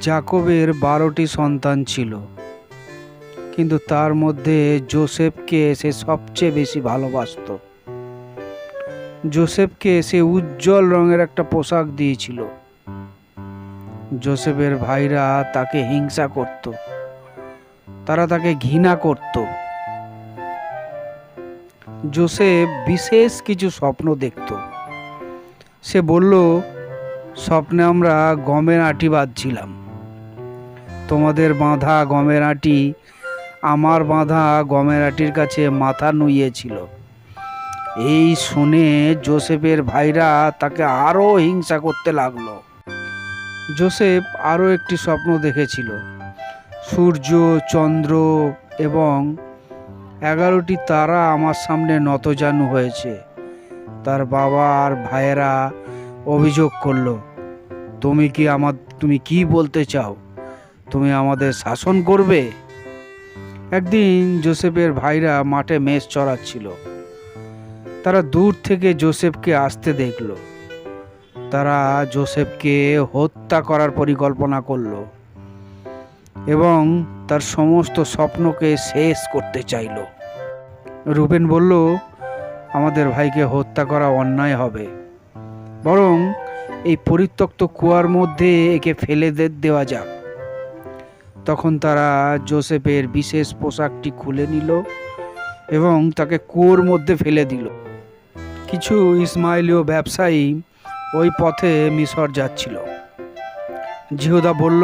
জাকবের বারোটি সন্তান ছিল। কিন্তু তার মধ্যে জোসেফকে সে সবচেয়ে বেশি ভালোবাসতো। জোসেফকে সে উজ্জ্বল রঙের একটা পোশাক দিয়েছিল। জোসেফের ভাইরা তাকে হিংসা করত। তারা তাকে ঘৃণা করত। জোসেফ বিশেষ কিছু স্বপ্ন দেখত। সে বলল স্বপ্নে আমরা গমের আটি বাঁধছিলাম। তোমাদের বাঁধা গমের আটি, আমার বাঁধা গমের আটির কাছে মাথা নুইয়েছিল। এই শুনে জোসেফের ভাইরা তাকে আরও হিংসা করতে লাগল। জোসেফ আরও একটি স্বপ্ন দেখেছিল। সূর্য, চন্দ্র এবং এগারোটি তারা আমার সামনে নতজানু হয়েছে। তার বাবা আর ভাইয়েরা অভিযোগ করল। তুমি কি আমার তুমি কি বলতে চাও? তুমি আমাদের শাসন করবে? একদিন জোসেফের ভাইরা মাঠে মেষ চড়াচ্ছিল। তারা দূর থেকে জোসেফকে আসতে দেখল। তারা জোসেফকে হত্যা করার পরিকল্পনা করল এবং তার সমস্ত স্বপ্নকে শেষ করতে চাইল। রুবেন বলল, আমাদের ভাইকে হত্যা করা অন্যায় হবে। বরং এই পরিত্যক্ত কুয়ার মধ্যে একে ফেলে দেওয়া যাক। তখন তারা জোসেফের বিশেষ পোশাকটি খুলে নিল এবং তাকে কুয়োর মধ্যে ফেলে দিল। কিছু ইসমাইলীয় ব্যবসায়ী ওই পথে মিশর যাচ্ছিল। জিহুদা বলল,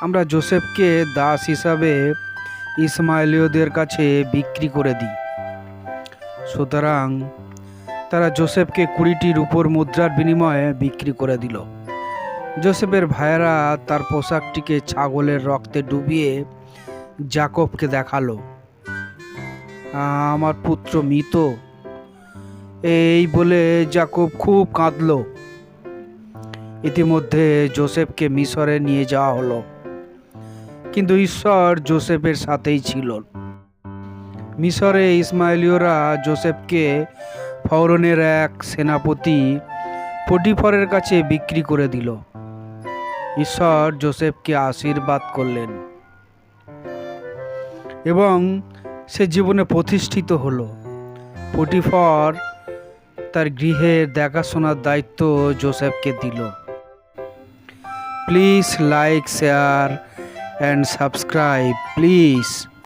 আমরা জোসেফকে দাস হিসাবে ইসমাইলীয়দের কাছে বিক্রি করে দিই। সুতরাং তারা জোসেফকে কুড়িটির উপর মুদ্রার বিনিময়ে বিক্রি করে দিল। জোসেফের ভাইয়েরা তার পোশাকটিকে ছাগলের রক্তে ডুবিয়ে জাকবকে দেখাল। আমার পুত্র মৃত। এই বলে জাকব খুব কাঁদল। ইতিমধ্যে জোসেফকে মিশরে নিয়ে যাওয়া হলো। কিন্তু ঈশ্বর জোসেফের সাথেই ছিল। মিশরে ইসমাইলীয়রা জোসেফকে ফৌরনের এক সেনাপতি পটিফরের কাছে বিক্রি করে দিল। ঈশ্বর জোসেফকে আশীর্বাদ করলেন এবং সে জীবনে প্রতিষ্ঠিত হলো। পটিফর তার গৃহের দেখাশোনার দায়িত্ব জোসেফকে দিল। Please like, share, and subscribe, please.